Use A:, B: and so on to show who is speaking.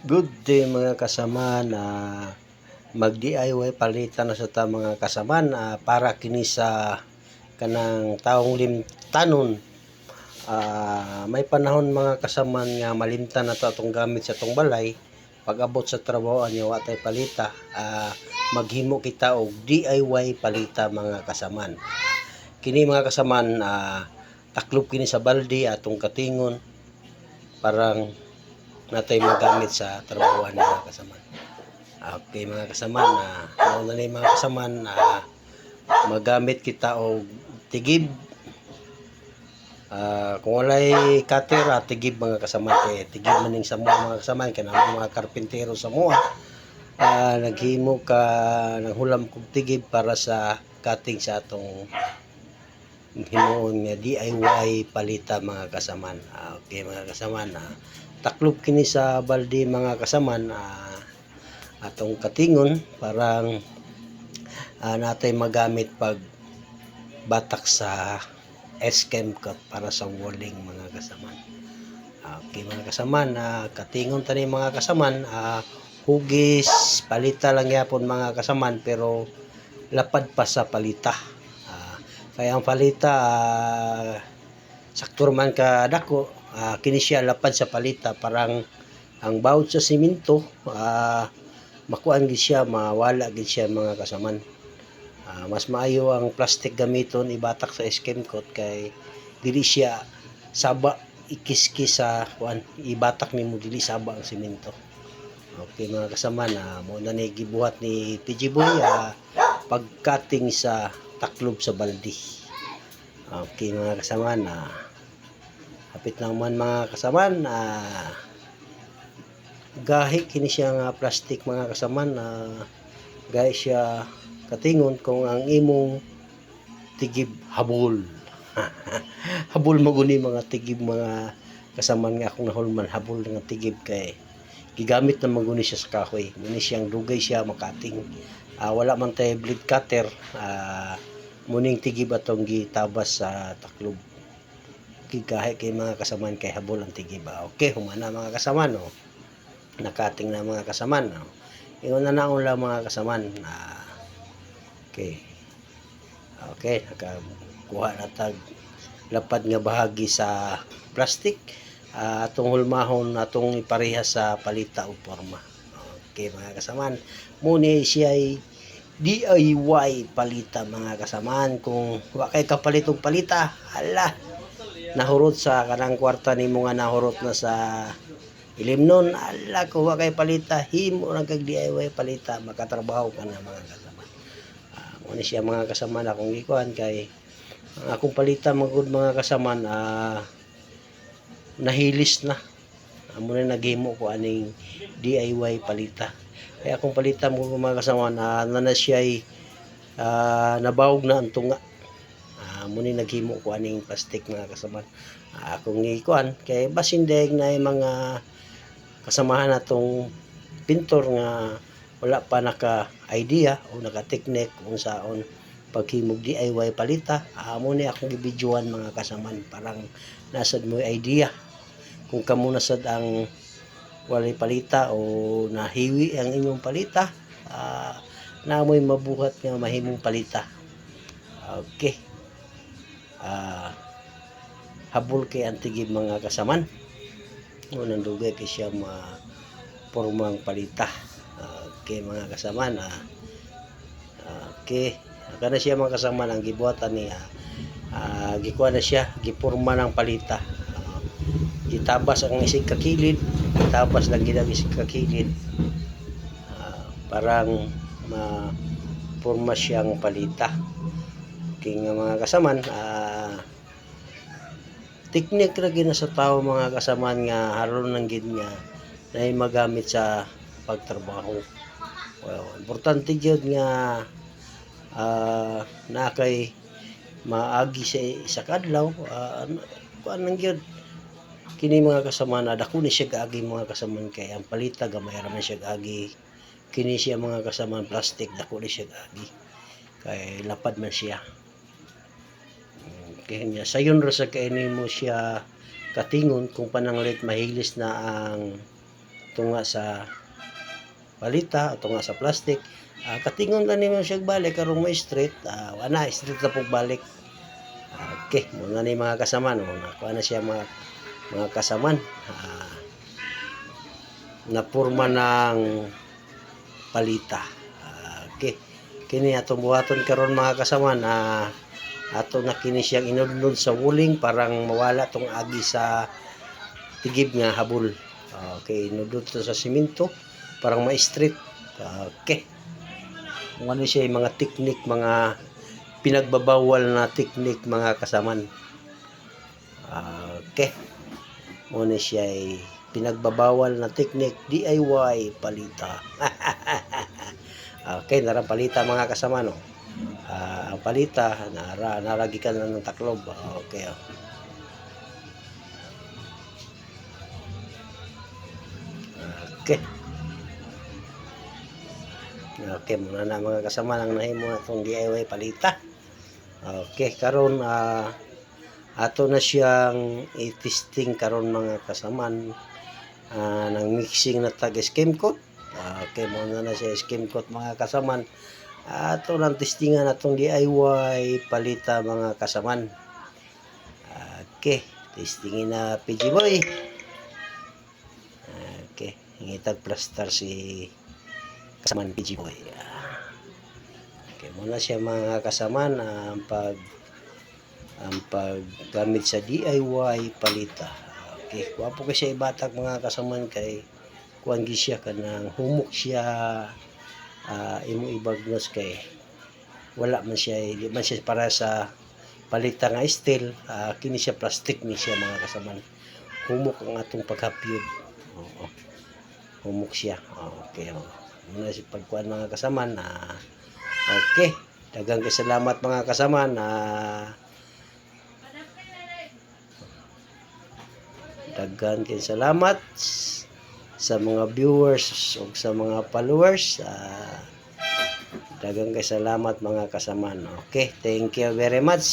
A: Good day mga kasama na mag-DIY palitan na sa ta mga kasama na para kini sa kanang taong limtanon. Ah, may panahon mga kasama nga malimtan na to atong gamit sa tong balay. Pag abot sa trabaho niya watay palita. Ah, maghimo kita og DIY palita mga kasaman. Kini mga kasaman ah, taklob kini sa balde atong katingon. Parang natay magamit sa trabaho ni mga kasaman. Okay mga kasaman, na uh, na ni mga kasaman na magamit kita og tigib. Ah, kung walay cutter, ah, tigib mga kasaman kay tigib man ning sa mga mga kasaman kay naman mga karpintero sa mua. Ah, naghimo ka ng hulam kog tigib para sa cutting sa atong hinuon nga DIY palita mga kasaman. Ah, okay mga kasaman, ah, taklob kini sa balde mga kasaman ah, atong katingon parang ah, natay magamit pag batak sa eskem cut para sa walling mga kasaman. Ah, okay mga kasaman, ah, katingon tani mga kasaman, ah, hugis, palita lang yapon mga kasaman pero lapad pa sa palita. Ah, kaya ang palita ah, sakto man ka dako ah, kini siya lapad sa palita parang ang bawod sa simento ah, makuan gid siya mawala gid siya mga kasaman. Ah, mas maayo ang plastic gamiton ibatak sa skim coat kay dili siya saba ikiskis sa kuan ibatak nimo dili saba ang simento. Okay mga kasama na mo na ni gibuhat ni PG Boy ah, pagcutting sa taklob sa baldi okay mga kasama na hapit naman mga kasama na gahi kini siya nga plastic mga kasama na gahi siya katingon kung ang imong tigib habol. Habol mo guni mga tigib mga kasaman nga akong nahulman habol nga tigib kay gigamit na maguni siya sa kahoy. Muni siyang dugay siya makating Ah, wala man tay blade cutter ah, muning tigib atong gitabas sa taklob gigahe kay mga kasaman kay habol ang tigib Ah, okay humana mga kasaman no nakating na mga kasaman no ingon na naon lang mga kasaman ah, okay. Okay nakakuha na tag lapad nga bahagi sa plastic ah, atong hulmahon atong iparehas sa palita o forma okay mga kasaman muni siya ay DIY palita mga kasaman kung wa kay kapalit og palita hala nahurot sa kanang kwarta nimo nga nahurot na sa ilim nun. Ala ko wa kay palita himo ra kag DIY palita makatrabaho ka na mga kasama ah, muna siya mga kasama na kung ikuan kay ang akong palita magud mga kasama ah, nahilis na amo na naghimo ko aning DIY palita. Kaya akong palita mo mga kasama na na, na siya ay ah, nabawog na ang tunga. Ah, muni naghimo ko aning plastic mga kasama ah, akong ikuan kay basin deg na mga kasamahan natong pintor nga wala pa naka idea o naka technique kung saon paghimog DIY palita. Amo ni akong gibidyoan mga kasaman parang nasad mo idea kung kamo nasad ang walay palita o nahiwi ang inyong palita ah, namoy mabuhat nga mahimong palita. Okay. Ah habol kay antigib mga kasaman. Unang dugay kay siya ma pormang palita. Okay mga kasama na okay. Kana siya mga kasama ang gibuhatan niya. Ah gikuha na siya giporma ng palita Gitabas ang isig kakilid gitabas lang gid ang isig kakilid. Ah, parang ma porma siyang palita. Nga mga kasaman ah teknik ra gina sa tao mga kasaman nga haron lang gid nga na magamit sa pagtrabaho. Well, importante gyud nga ah na kay maagi sa sa kadlaw. Uh, kuan lang gyud kini mga kasama na dako ni siya kaagi mga kasaman kay ang palita gamay ra man siya kaagi kini siya mga kasama plastic dako ni siya kaagi kay lapad man siya. Kaya niya sayon ra sa kaini mo siya katingon kung pananglit mahilis na ang tunga sa palita o tunga sa plastic. Ah, katingon lang nimo siya balik karong may straight uh, wala straight na pog balik. Okay mga ni mga kasaman o nakuha na siya mga mga kasaman Ah, na porma ng palita Ah, okay kini atong buhaton karon mga kasaman ah, ato na kini siyang inudlod sa wuling parang mawala tong agi sa tigib nga habol Ah, okay inudlod to sa simento parang ma-straight Ah, okay kung ano siya mga teknik, mga pinagbabawal na teknik mga kasaman. Ah, Okay. Muna siya ay pinagbabawal na teknik DIY palita. okay, narang palita mga kasama no. Ah, ang palita nara naragikan na ng taklob. Ah, Okay. oh. Okay. Okay, muna na mga kasama lang nahimo atong DIY palita. Okay, karon ah ato na siyang i-testing karon mga kasaman ah, ng mixing na tag skim coat. Ah, okay, muna na siya skim coat mga kasaman. Ato lang testingan atong DIY palita mga kasaman. Okay, testingin na PG boy. Okay, ngitag plaster si kasaman PG boy. Ah, Okay, muna siya mga kasaman ang pag ang paggamit sa DIY palita. Okay, wapo kasi ibatak mga kasaman kay kuan gi siya kanang humok siya ah, imo ibagnos kay wala man siya di man siya para sa palita nga steel ah, kini siya plastic ni siya mga kasaman humok ang atong paghapyod. Oo. Humok siya. Okay oh. muna si pagkuan mga kasaman ah, okay. Dagang kay salamat mga kasaman ah, daghan kay salamat sa mga viewers o sa mga followers. Ah, dagang kay salamat mga kasaman okay thank you very much